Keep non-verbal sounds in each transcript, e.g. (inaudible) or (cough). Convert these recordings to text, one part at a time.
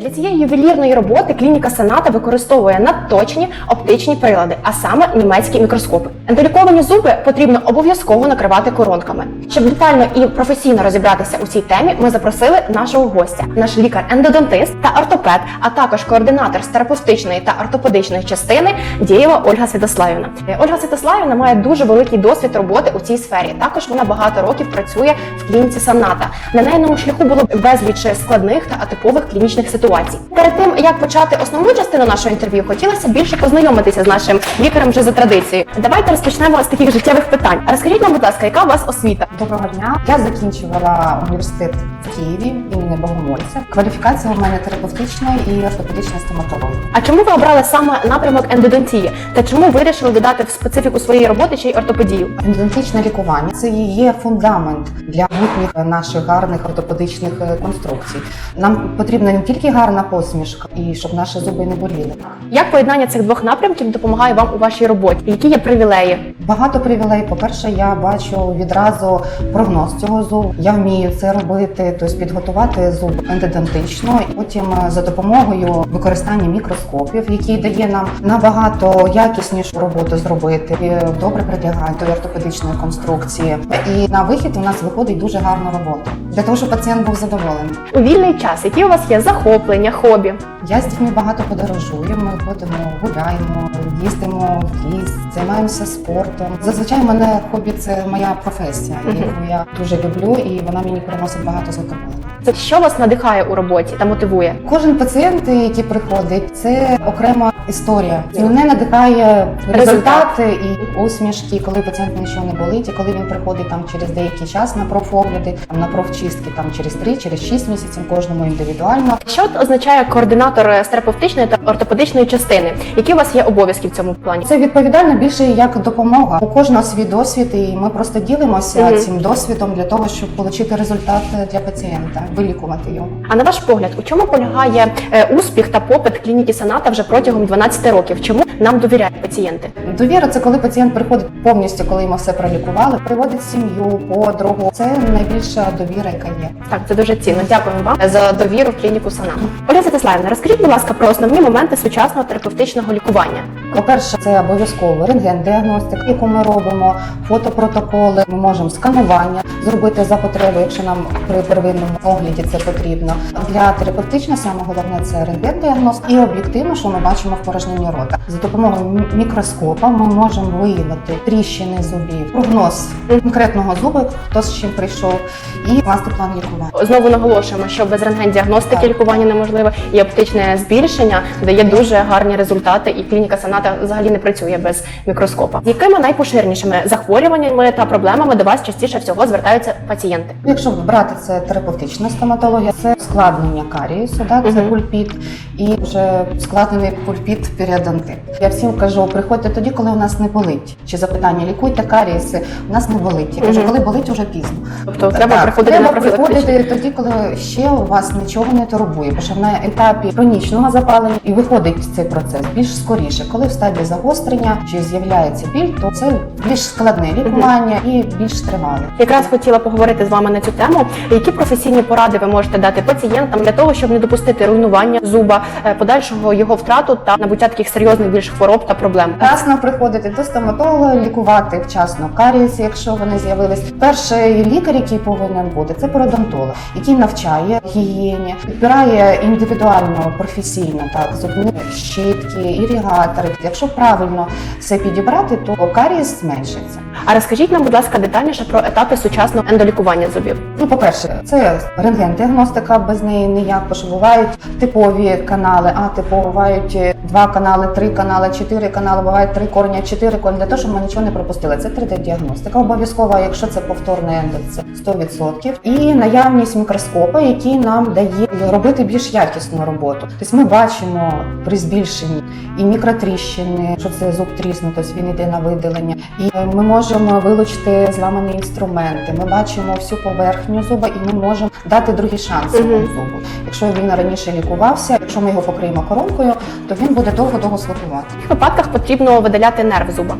Для цієї ювелірної роботи клініка Саната використовує надточні оптичні прилади, а саме німецькі мікроскопи. Ендоліковані зуби потрібно обов'язково накривати коронками. Щоб детально і професійно розібратися у цій темі, ми запросили нашого гостя, наш лікар-ендодонтист та ортопед, а також координатор з терапевтичної та ортопедичної частини Дієва Ольга Святославівна. Ольга Святославівна має дуже великий досвід роботи у цій сфері. Також вона багато років працює в клініці Саната. На нейному шляху було безліч складних та атипових клінічних ситуацій. Перед тим як почати основну частину нашого інтерв'ю, хотілося більше познайомитися з нашим лікарем вже за традицією. Давайте розпочнемо з таких життєвих питань. Розкажіть нам, будь ласка, яка у вас освіта? Доброго дня. Я закінчувала університет в Києві імені Богомольця. Кваліфікація у мене терапевтична і ортопедична стоматологія. А чому ви обрали саме напрямок ендодонтії? Та чому вирішили додати в специфіку своєї роботи ще й ортопедію? Ендодонтичне лікування це і є фундамент для майбутніх наших гарних ортопедичних конструкцій. Нам потрібна не тільки гарна посмішка, і щоб наші зуби не боліли. Як поєднання цих двох напрямків допомагає вам у вашій роботі? Які є привілеї? Багато привілей. По-перше, я бачу відразу прогноз цього зубу. Я вмію це робити, тобто підготувати зуб ендодонтично. Потім е, за допомогою використання мікроскопів, який дає нам набагато якіснішу роботу зробити, і добре прилягає до ортопедичної конструкції. І на вихід у нас виходить дуже гарна робота для того, щоб пацієнт був задоволений. У вільний час, які у вас є захоплення, хобі? Я з дітьми багато подорожую. Ми ходимо, гуляємо, їздимо в ліс, займаємося спортом. Зазвичай мене хобі це моя професія, яку я дуже люблю, і вона мені приносить багато задоволення. Це що вас надихає у роботі та мотивує? Кожен пацієнт, який приходить, це окрема історія. І мене надихає результати і усмішки, коли пацієнт нічого не болить, і коли він приходить там через деякий час на профогляди, там на профчистки, там через 3, через 6 місяців, кожному індивідуально. Що означає координатор з терапевтичної та ортопедичної частини? Які у вас є обов'язки в цьому плані? Це відповідально більше як допомога. У кожного свій досвід, і ми просто ділимося Мгм. цим досвідом для того, щоб отримати результат для пацієнта, вилікувати його. А на ваш погляд, у чому полягає е, успіх та попит клініки Саната вже протягом 12 років? Чому нам довіряють пацієнти? Довіра це коли пацієнт приходить повністю, коли йому все пролікували, приводить сім'ю, подругу. Це найбільша довіра, яка є. Так, це дуже цінно. Дякуємо вам за довіру в клініку Саната. Ольга Святославівна, розкажіть, будь ласка, про основні моменти сучасного терапевтичного лікування. По-перше, це обов'язково рентген-діагностика, яку ми робимо, фотопротоколи. Ми можемо сканування зробити за потреби, якщо нам при первинному огляді це потрібно. Для терапевтично саме головне це рентген-діагностика і об'єктивно, що ми бачимо в порожненні рота. За допомогою мікроскопа ми можемо виявити тріщини зубів, прогноз конкретного зуба, хто з чим прийшов, і класти план лікування. Знову наголошуємо, що без рентген-діагностики лікування неможливе, і оптичне збільшення дає дуже гарні результати, і клініка Саната взагалі не працює без мікроскопа. З якими найпоширенішими захворюваннями та проблемами до вас частіше всього звертаються пацієнти? Якщо брати це терапевтична стоматологія, це ускладнення карієсу, да, це пульпіт і вже ускладнений пульпіт періодонтит. Я всім кажу, приходьте тоді, коли у нас не болить. Чи запитання лікуйте карієси, у нас не болить. Я кажу, коли болить, уже пізно. Тобто треба Так, приходити треба приходити тоді, коли ще у вас нічого не турбує, бо що на етапі хронічного запалення і виходить цей процес більш скоріше. Коли в стадії загострення чи з'являється біль, то це більш складне лікування і більш тривале. Якраз хотіла поговорити з вами на цю тему. Які професійні поради ви можете дати пацієнтам для того, щоб не допустити руйнування зуба, е, подальшого його втрату та набуття таких серйозних більш хвороб та проблем? Вчасно приходити до стоматолога, лікувати вчасно карієси, якщо вони з'явились. Перший лікар, який повинен бути, це пародонтолог, який навчає гігієні, підбирає індивідуально, професійно так зубні щітки, ірігатори. Якщо правильно все підібрати, то карієс зменшиться. А розкажіть нам, будь ласка, детальніше про етапи сучасного ендолікування зубів. Ну, по-перше, це рентген-діагностика, без неї ніяк, бо що бувають типові канали, а типу бувають е, два канали, три канали, чотири канали, бувають три корення, чотири корення, для того, щоб ми нічого не пропустили. Це 3D-діагностика. Обов'язково, якщо це повторний ендо, це 100%. І наявність мікроскопа, який нам дає робити більш якісну роботу. Тобто ми бачимо при збільшенні і мікротріщини, що це зуб тріснув, тобто він йде на видалення. І е, ми можемо вилучити зламані інструменти. Ми бачимо всю поверхню зуба, і ми можемо дати другий шанс цьому зубу. Якщо він раніше лікувався, якщо ми його покриємо коронкою, то він буде довго-довго слугувати. В яких випадках потрібно видаляти нерв зуба?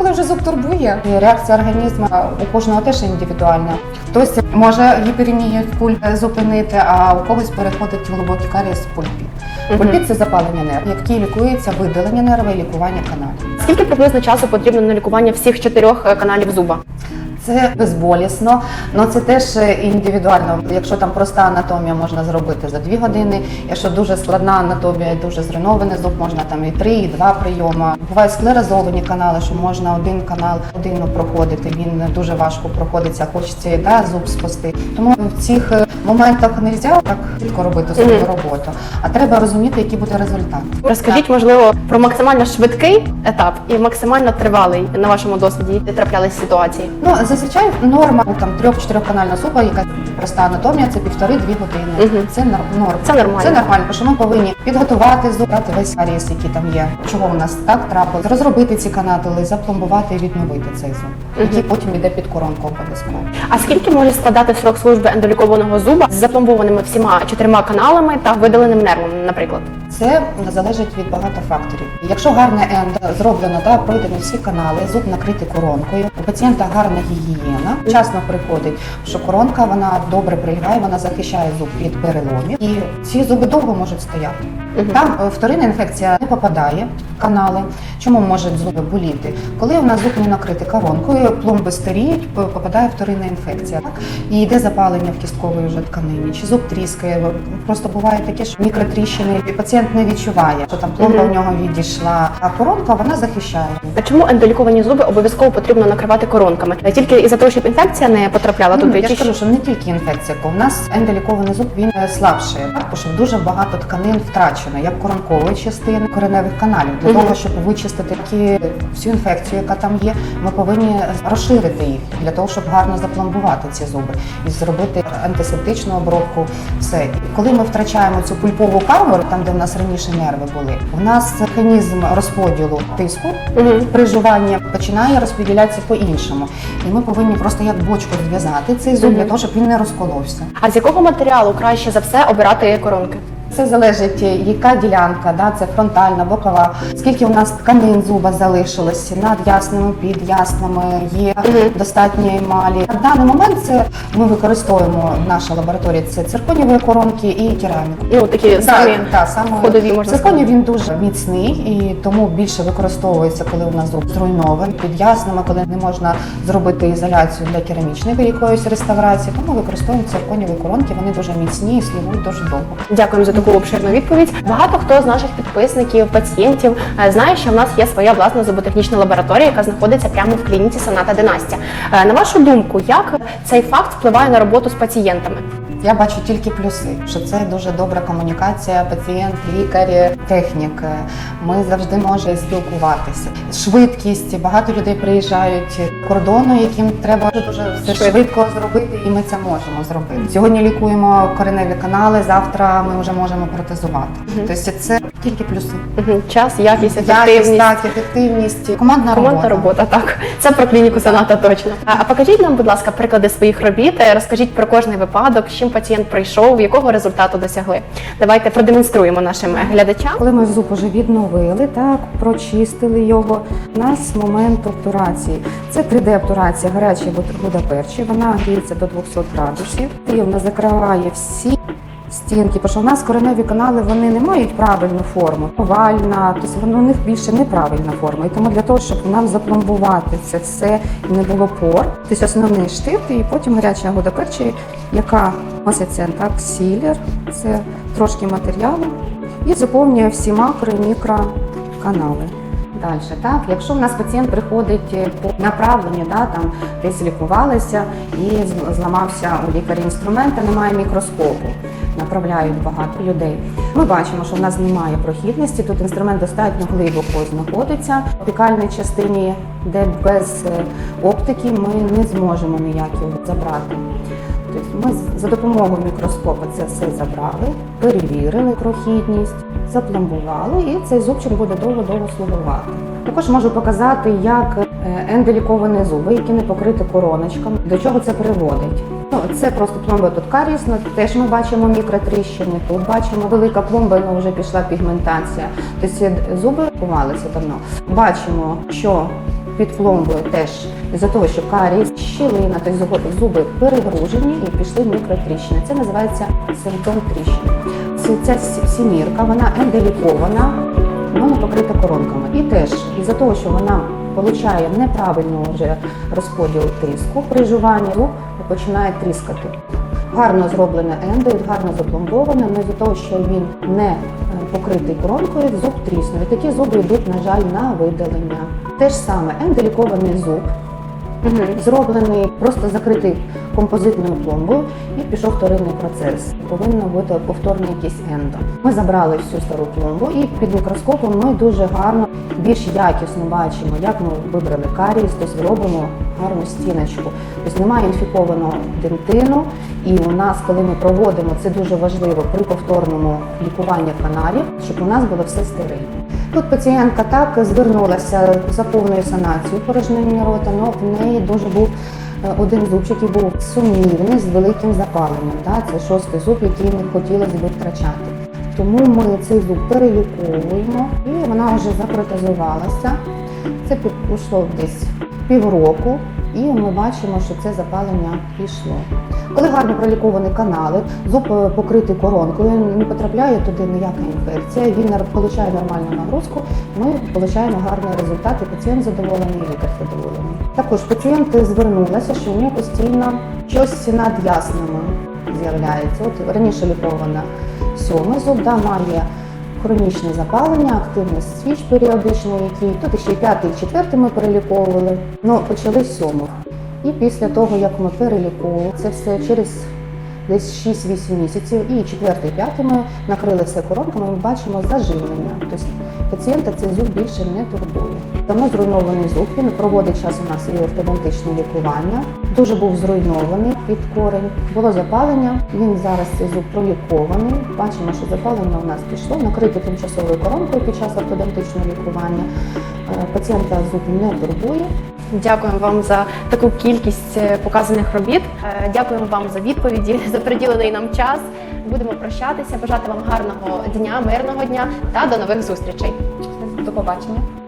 Коли вже зуб турбує, і реакція організму у кожного теж індивідуальна. Хтось може гіперемію пульп зупинити, а у когось переходить глибокий карієс пульпіт. Мгм. Пульпіт це запалення нерв, які лікується видалення нерва і лікування каналів. Скільки приблизно часу потрібно на лікування всіх чотирьох е, каналів зуба? Це безболісно, але це теж е, індивідуально. Якщо там проста анатомія можна зробити за дві години. Якщо дуже складна анатомія, дуже зруйнований зуб, можна там і три, і два прийоми. Бувають склерозовані канали, що можна один канал годину проходити. Він дуже важко проходиться, хочеться да, зуб спасти. Тому в цих е, моментах не можна так чітко робити свою Мгм. роботу, а треба розуміти, який буде результат. Розкажіть, можливо, про максимально швидкий етап і максимально тривалий на вашому досвіді, де траплялись ситуації. Ну зазвичай норма там трьох-чотирьох канальна зуба, яка проста анатомія, це півтори-дві години. Мгм. Це нор- норм. Це нормально. Це нормально, тому що ми повинні підготувати зуб, брати весь карієс, який там є. Чого в нас так трапилось, розробити ці канатели, запломбувати і відновити цей зуб, який потім йде під коронку обов'язково. А скільки може складати срок служби ендолікованого зуба з запломбованими всіма чотирма каналами та видаленим нервом, наприклад? Це залежить від багато факторів. Якщо гарне ендо зроблено, да, пройдені всі канали, зуб накритий коронкою, у пацієнта гарна гігієна, вчасно приходить, що коронка вона добре прилягає, вона захищає зуб від переломів, і ці зуби довго можуть стояти. Там е, вторинна інфекція не попадає в канали. Чому можуть зуби боліти? Коли у нас зуб не накритий коронкою, пломби старіють, попадає вторинна інфекція. Так? І йде запалення в кістковій вже тканині, чи зуб тріскає. Просто буває таке, що мікротріщини, і пацієнт не відчуває, що там пломба в нього відійшла, а коронка вона захищає. А чому ендоліковані зуби обов'язково потрібно накривати коронками? Тільки із-за того, щоб інфекція не потрапляла Ну, туди? я чи ж кажу, що не тільки інфекція, у нас ендолікований зуб він е, слабший, так? тому що дуже багато тканин втрачено, як коронкової частини кореневих каналів. Для Мгм. того, щоб вичистити ті- всю інфекцію, яка там є, ми повинні розширити їх для того, щоб гарно запломбувати ці зуби і зробити антисептичну обробку. Все. І коли ми втрачаємо цю пульпову камеру, там де в нас раніше нерви були, у нас механізм розподілу тиску Мгм. при жуванні починає розподілятися по-іншому. І ми повинні просто як бочку зв'язати цей зуб Мгм. для того, щоб він не розколовся. А з якого матеріалу краще за все обирати коронки? Це залежить, яка ділянка, да, це фронтальна, бокова, скільки у нас тканин зуба залишилось над ясними, під яснами, є достатньо емалі. На даний момент це ми використовуємо в нашій лабораторії це цирконіві коронки і кераміку. Ну такі самі Так, саме ходові можна сказати. він дуже міцний і тому більше використовується, коли у нас зуб зруйнований під ясними, коли не можна зробити ізоляцію для керамічної якоїсь реставрації. Тому використовуємо цирконіві коронки. Вони дуже міцні і слугують дуже довго. Дякуємо за таку обширну відповідь. Багато хто з наших підписників, пацієнтів е, знає, що в нас є своя власна зуботехнічна лабораторія, яка знаходиться прямо в клініці Соната Династія. Е, На вашу думку, як цей факт впливає на роботу з пацієнтами? Я бачу тільки плюси, що це дуже добра комунікація, пацієнт, лікар, технік. Ми завжди можемо спілкуватися. Швидкість, багато людей приїжджають кордону, яким треба дуже все Швидко. зробити, і ми це можемо зробити. Сьогодні лікуємо кореневі канали, завтра ми вже можемо протезувати. Тобто це тільки плюси. Час, якість, Якість, ефективність. так, ефективність, командна, Командна робота, так. Це про клініку Соната точно. А а покажіть нам, будь ласка, приклади своїх робіт. е, Розкажіть про кожний випадок, з чим пацієнт прийшов, якого результату досягли. Давайте продемонструємо нашим е, глядачам. Коли ми зуб уже відновили, так прочистили його. У нас момент обтурації. Це 3D-обтурація, гарячий гудаперчі. Вона гріється до 200 градусів. Вона закриває всі. Стінки, тому що в нас кореневі канали вони не мають правильну форму, овальна, тобто у них більше неправильна форма. І тому для того, щоб нам запломбувати це все і не було пор, тобто основний штифт, і потім гаряча гудаперчі, яка носиться так, сілер, це трошки матеріалу, і заповнює всі макро і мікроканали. Далі, так, якщо в нас пацієнт приходить е, по направленню, да, там десь лікувалися і зламався у лікаря інструмента, немає мікроскопу, направляють багато людей. Ми бачимо, що в нас немає прохідності. Тут інструмент достатньо глибоко знаходиться. В опікальній частині, де без е, оптики ми не зможемо ніяк його забрати. Тобто ми за допомогою мікроскопа це все забрали, перевірили прохідність, запломбували, і цей зубчик буде довго-довго слугувати. Також можу показати, як е, ендоліковані зуби, які не покриті короночками, до чого це приводить. Ну, це просто пломба тут карісна, теж ми бачимо мікротріщини, тут бачимо велика пломба, але вже пішла пігментація. Тобто зуби ховалися давно. Бачимо, що під пломбою теж із-за того, що карієс, щілина, тобто зуби- перегружені і пішли мікротріщини. Це називається симптом тріщини. Ця сі- сімірка, вона енделікована, вона покрита коронками. І теж із-за того, що вона получає неправильного вже розподіл тиску при жуванні, починає тріскати. Гарно зроблене ендо, гарно запломбоване, але з-за того, що він не е, покритий коронкою, зуб тріснув. І такі зуби йдуть, на жаль, на видалення. Те ж саме енделікований зуб, зроблений, просто закритий композитною пломбою і пішов вторинний процес. Повинно бути повторне якесь ендо. Ми забрали всю стару пломбу і під мікроскопом ми дуже гарно, більш якісно бачимо, як ми вибрали карієс, тобто робимо гарну стіночку. Тобто немає інфікованого дентину. І у нас, коли ми проводимо, це дуже важливо при повторному лікуванні каналів, щоб у нас було все стерильно. Тут пацієнтка так звернулася за повною санацією порожнення рота, але в неї дуже був один зубчик, був сумнівний з великим запаленням. Да? Це шостий зуб, який не хотілося б втрачати. Тому ми цей зуб переліковуємо і вона вже запротезувалася. Це пішло десь півроку, і ми бачимо, що це запалення пішло. Коли гарно проліковані канали, зуб е, покритий коронкою, не потрапляє туди ніяка інфекція, він отримує нормальну нагрузку, ми отримуємо гарний результат, і пацієнт задоволений, і лікар задоволений. Також пацієнт звернулася, що у нього постійно щось над яснами з'являється. От раніше лікована сьомий зуб, да, має хронічне запалення, активний свіч періодичний, який тут ще й п'ятий, четвертий ми переліковували. Ну почали з сьомих. І після того, як ми переліковували це все через десь 6-8 місяців, і четвертий, п'ятий ми накрили все коронками, ми бачимо заживлення. Тобто пацієнта цей зуб більше не турбує. Давно зруйнований зуб, він проводить час у нас і ортодонтичне лікування. Дуже був зруйнований під корень, було запалення. Він зараз цей зуб пролікований. Бачимо, що запалення у нас пішло, накрити тимчасовою коронкою під час ортодонтичного лікування. Е, Пацієнта зуб не турбує. Дякуємо вам за таку кількість е, показаних робіт. Е, Дякуємо вам за відповіді, (laughs) за приділений нам час. Будемо прощатися, бажати вам гарного дня, мирного дня та до нових зустрічей. До побачення.